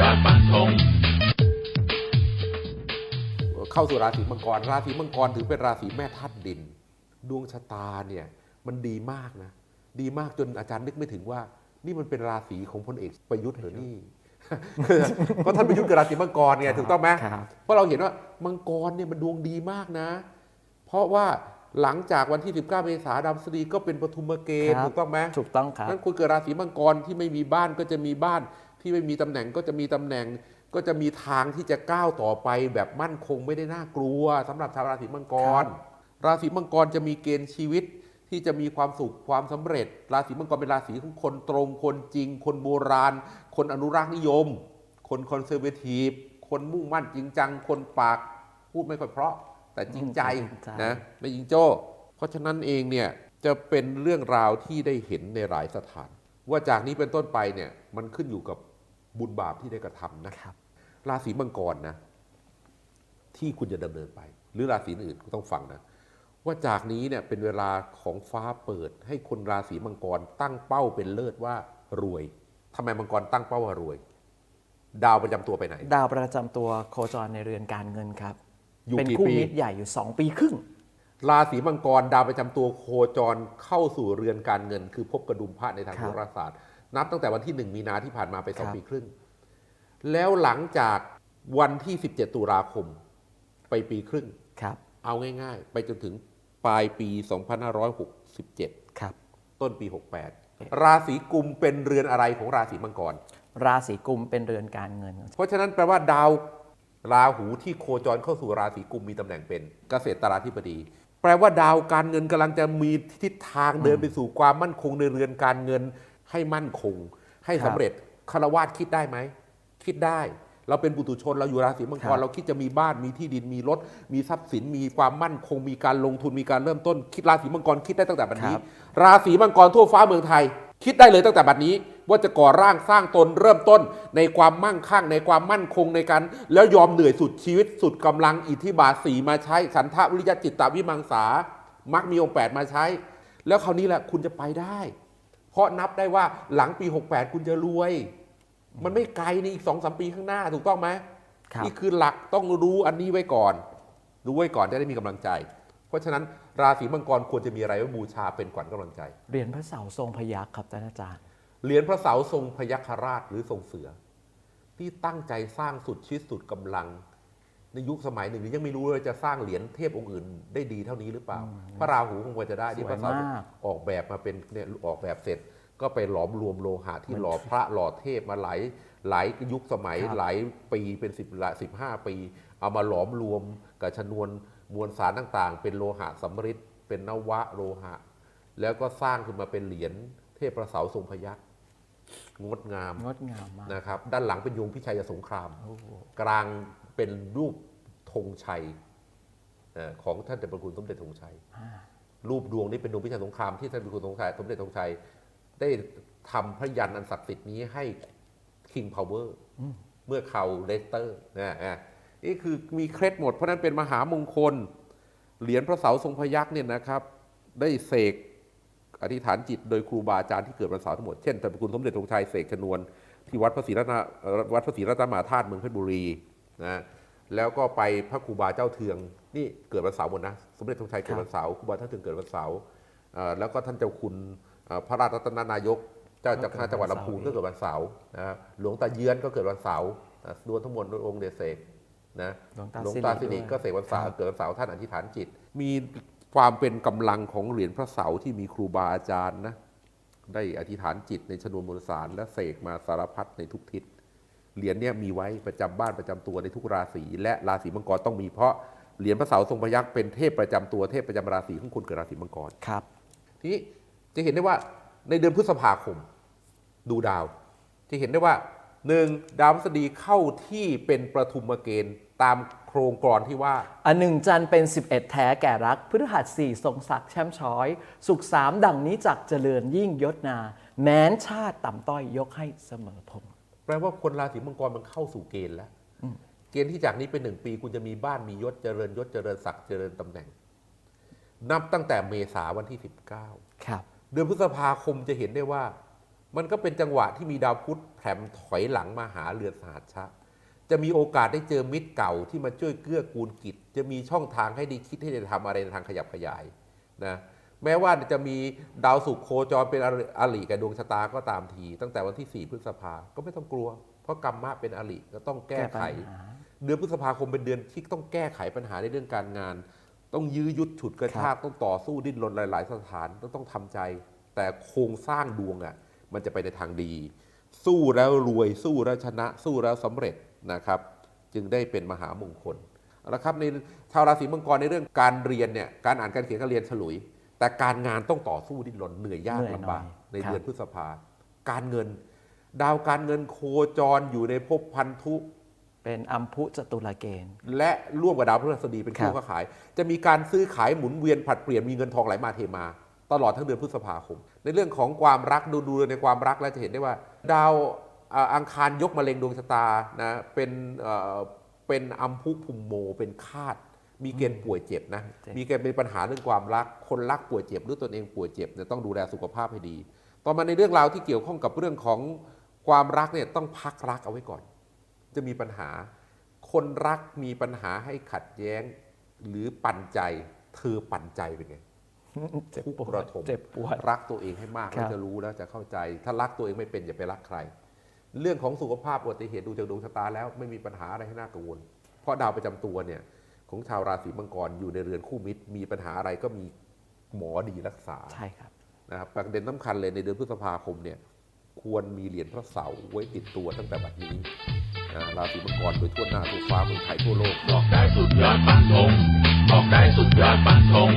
รักมั่นคงเข้าสู่ราศีมังกร ราศีมังกรถือเป็นราศีแม่ธาตุดิน ดวงชะตาเนี่ยมันดีมากนะ ดีมากจนอาจารย์นึกไม่ถึงว่า นี่มันเป็นราศีของพลเอกประยุทธ์เหรอนี่เพราะท่านประยุทธ์เกิดราศีมังกรเนี่ยถูกต้องไหมครับเพราะเราเห็นว่ามังกรเนี่ยมันดวงดีมากนะ เพราะว่าหลังจากวันที่ 19 เมษายนดาวพฤหัสบดีก็เป็นปฐุมเกณฑ์ครับถูกต้องไหมถูกต้องครับนั้นคนเกิดราศีมังกรที่ไม่มีบ้านก็จะมีบ้าน ที่ไม่มีตำแหน่งก็จะมีตำแหน่งก็จะมีทางที่จะก้าวต่อไปแบบมั่นคงไม่ได้น่ากลัวสำหรับชาวราศีมังกร ราศีมังกรจะมีเกณฑ์ชีวิตที่จะมีความสุขความสำเร็จ ราศีมังกรเป็นราศีของคนตรงคนจริง คนโบราณ คนอนุรักษ์นิยม คนคอนเซอร์เวทีฟคนมุ่งมั่นจริงจัง คนปากพูดไม่ค่อยเพราะ แต่จริงใจจริงใจนะไม่ยิงโจ้ เพราะฉะนั้นเองเนี่ยจะเป็นเรื่องราวที่ได้เห็นในหลายสถาน ว่าจากนี้เป็นต้นไปเนี่ยมันขึ้นอยู่กับ บุญบาปที่ได้กระทำนะครับ ราศีมังกรนะ ที่คุณจะดำเนินไป หรือราศีอื่นก็ต้องฟังนะ ว่าจากนี้เนี่ยเป็นเวลาของฟ้าเปิด ให้คนราศีมังกรตั้งเป้าเป็นเลิศว่ารวยทำไมมังกรตั้งเป้าว่ารวย ดาวประจำตัวไปไหน ดาวประจำตัวโคจรในเรือนการเงินครับอยู่เป็นกี่คู่ปีมิตรใหญ่อยู่ 2 ปีครึ่งราศีมังกรดาวประจำตัวโคจรเข้าสู่เรือนการเงิน คือพบกระดุมพระในทางครัโหบราศาสตร์ นับตั้งแต่วันที่หนึ่งมีนาที่ผ่านมาไปสองครับปีครึ่ง แล้วหลังจากวันที่ 17 ตุลาคมไปปีครึ่งครับ เอาง่าย ๆ ไปจนถึงปลายปี 2567 ครับ ต้นปี 68 ราศีกุมเป็นเรือนอะไรของราศีมังกร ราศีกุมเป็นเรือนการเงิน เพราะฉะนั้นแปลว่าดาวราหูที่โคจรเข้าสู่ราศีกุมมีตำแหน่งเป็นเกษตราธิบดี แปลว่าดาวการเงินกำลังจะมีทิศทางเดินไปสู่ความมั่นคงในเรือนการเงิน ให้มั่นคง ให้สำเร็จคารวาสคิดได้ไหม คิดได้ เราเป็นบุตุชนเราอยู่ราศีมังกครัรบเราคิดจะมีบ้านมีที่ดินมีรถ มีทรัพย์สิน มีความมั่นคง มีการลงทุนมีการเริ่มต้น คิดราศีมังกรคิดได้ตั้งแต่บัดนี้ ราศีมังกรทั่วฟ้าเมืองไทย คิดได้เลยตั้งแต่บัดนี้ว่าจะก่อร่างสร้างตนเริ่มต้นในความมั่งคั่งในความมั่นคงในการ แล้วยอมเหนื่อยสุดชีวิตสุดกำลังอิทธิบาทสีมาใช้สันทวิริยะจิตตวิมังสามักมีองค์แปดมาใช้ แล้วคราวนี้แหละคุณจะไปได้ เพราะนับได้ว่าหลังปี 68 คุณจะรวย มันไม่ไกลในอีกสองสามปีข้างหน้าถูกต้องไหมครับนี่คือหลักต้องรู้อันนี้ไว้ก่อน รู้ไว้ก่อนจะได้มีกำลังใจ เพราะฉะนั้นราศีมังกรควรจะมีอะไรไว้บูชาเป็นขวัญกำลังใจเหรียญพระเสาทรงพยัคฆ์ครับท่านอาจารย์เหรียญพระเสาทรงพยัคฆราชหรือทรงเสือ ที่ตั้งใจสร้างสุดชีวิตสุดกำลัง ในยุคสมัยหนึ่งนี้ยังไม่รู้เลยว่าจะสร้างเหรียญเทพองค์อื่นได้ดีเท่านี้หรือเปล่า พระราหูคงควรจะได้ที่พระเสาสวยมากออกแบบมาเป็นเนี่ยออกแบบเสร็จ ก็ไปหลอมรวมโลหะที่มันหล่อพระหล่อเทพมาหลายหลายยุคสมัยครับหลายปีเป็นสิบละสิบห้าปี เอามาหลอมรวมกับชนวนมวลสารต่างๆ เป็นโลหะสำริดเป็นนวะโลหะ แล้วก็สร้างขึ้นมาเป็นเหรียญเทพประเสาทรงพยัคฆ์ งดงามงดงามมากนะครับ ด้านหลังเป็นยงพิชัยสงครามโอ้โหกลางเป็นรูปธงชัยเอ่อของท่านเจ้าประคุณสมเด็จธงชัยอ่ารูปดวงนี้เป็นดวงพิชัยสงครามที่ท่านเจ้าประคุณสงชัยสมเด็จธงชัย ได้ทำพระยันต์อันศักดิ์สิทธิ์นี้ให้ King Power เมื่อเขาเลสเตอร์นะอะนี่คือมีเคล็ดหมดเพราะฉะนั้นเป็นมหามงคล เหรียญพระเสาทรงพยัคฆ์เนี่ยนะครับ ได้เสก อธิษฐานจิตโดยครูบาอาจารย์ที่เกิดวันเสาร์ทั้งหมด เช่นท่านพระคุณสมเด็จธงชัยเสกชนวน ที่วัดพระศรีรัตนวัดพระศรีรัตนมหาธาตุเมืองเพชรบุรีนะแล้วก็ไปพระครูบาเจ้าเทืองนี่เกิดวันเสาร์หมดนะสมเด็จธงชัยเกิดวันเสาร์ครูบาเจ้าเทืองเกิดวันเสาร์แล้วก็ท่านเจ้าคุณพระราชรัตนนายก เจ้าจากจังหวัดลำพูนก็เกิดวันเสาร์นะหลวงตาเยือนก็เกิดวันเสาร์นะรวมทั้งหมดองค์เดชเสกนะหลวงตาสิริริด้วยก็เสกวันเสาร์เกิดวันเสาร์ท่านอธิษฐานจิต มี ความเป็นกำลังของเหรียญพระเสาร์ที่มีครูบาอาจารย์นะได้อธิษฐานจิตในชนวนมวลสารและเสกมาสารพัดในทุกทิศเหรียญเนี่ยมีไว้ประจำบ้านประจำตัวในทุกราศีและราศีมังกรต้องมีเพราะเหรียญพระเสาร์ทรงพยัคฆ์เป็นเทพประจำตัวเทพประจำราศีของคนเกิดราศีมังกรครับทีนี้จะเห็นได้ว่าในเดือนพฤษภาคม ดูดาว จะเห็นได้ว่าหนึ่งดาวพฤษฎีเข้าที่เป็นประทุมเกณฑ์ ตามโครงกรอนที่ว่า อันหนึ่งจันทร์เป็น 11 แท้แก่รักพฤหัสสี่ทรงศักดิ์แช่มช้อย สุขสามดังนี้จักเจริญยิ่งยศนา แม้นชาติต่ำต้อยยกให้เสมอพงษ์แปลว่าคนราศีมังกรมันเข้าสู่เกณฑ์แล้ว เกณฑ์ที่จากนี้เป็นหนึ่งปี คุณจะมีบ้านมียศเจริญยศเจริญศักดิ์เจริญตำแหน่ง นับตั้งแต่เมษาวันที่ 19 ครับ เดือนพฤษภาคมจะเห็นได้ว่า มันก็เป็นจังหวะที่มีดาวพุธแผ่มถอยหลังมาหาเรือนสหัชชะ จะมีโอกาสได้เจอมิตรเก่าที่มาช่วยเกื้อกูลกิจ จะมีช่องทางให้ได้คิดให้ได้ทำอะไรในทางขยับขยายนะแม้ว่าจะมีดาวศุกร์โคจรเป็นอริกับดวงชะตาก็ตามที ตั้งแต่วันที่ 4 พฤษภาก็ไม่ต้องกลัว เพราะกรรมะเป็นอริก็ต้องแก้ไขปัญหาเดือนพฤษภาคมเป็นเดือนที่ต้องแก้ไขปัญหาในเรื่องการงาน ต้องยื้อยุดฉุดกระชากต้องต่อสู้ดิ้นรนหลาย ๆ สถานต้องต้องทำใจ แต่โครงสร้างดวงอะมันจะไปในทางดี สู้แล้วรวยสู้แล้วชนะ สู้แล้วสำเร็จ นะครับ จึงได้เป็นมหามงคลเอาละครับในชาวราศีมังกรในเรื่องการเรียนเนี่ยการอ่านการเขียนการเรียนฉลุย แต่การงานต้องต่อสู้ดิ้นรนเหนื่อยยากเหนื่อยหน่อยลำบากในครับเดือนพฤษภาการเงิน ดาวการเงินโคจรอยู่ในภพพันธุเป็นอัมพุจตุลเกณฑ์ และร่วมกับดาวพฤหัสบดีเป็นคู่ครับค้าขาย จะมีการซื้อขายหมุนเวียนผลัดเปลี่ยนมีเงินทองไหลมาเทมา ตลอดทั้งเดือนพฤษภาคม ในเรื่องของความรักดูดูในความรักแล้วจะเห็นได้ว่า ดาว อ่าอังคารยกมาเล็งดวงชะตานะเป็นเอ่อเป็นอัมพุภูมิโมเป็นคาด มีเกณฑ์ป่วยเจ็บนะเจ็บมีเกณฑ์เป็นปัญหาเรื่องความรัก คนรักป่วยเจ็บหรือตนเองป่วยเจ็บเนี่ยต้องดูแลสุขภาพให้ดี ต่อมาในเรื่องราวที่เกี่ยวข้องกับเรื่องของความรักเนี่ยต้องพักรักเอาไว้ก่อน จะมีปัญหา คนรักมีปัญหาให้ขัดแย้งหรือปั่นใจ เธอปั่นใจเป็นไงเจ็บทุกปวระดทมเจ็บปวดรักตัวเองให้มากครัแล้วบจะรู้แล้วจะเข้าใจ ถ้ารักตัวเองไม่เป็นอย่าไปรักใคร เรื่องของสุขภาพอุบัติเหตุดูจากดวงชะตาแล้วไม่มีปัญหาอะไรให้น่ากังวล เพราะดาวประจำตัวเนี่ยของชาวราศีมังกรอยู่ในเรือนคู่มิตร มีปัญหาอะไรก็มีหมอดีรักษาใช่ครับนะครับประเด็นสำคัญเลยในเดือนพฤษภาคมเนี่ยควรมีเหรียญพระเสาร์ไว้ติดตัวตั้งแต่บัดนี้นะราศีมังกรโดยทั่วหน้าทั่วฟ้าเมืองไทยทั่วโลกบอกได้สุดยอดฟันธงบอกได้สุดยอดฟันธง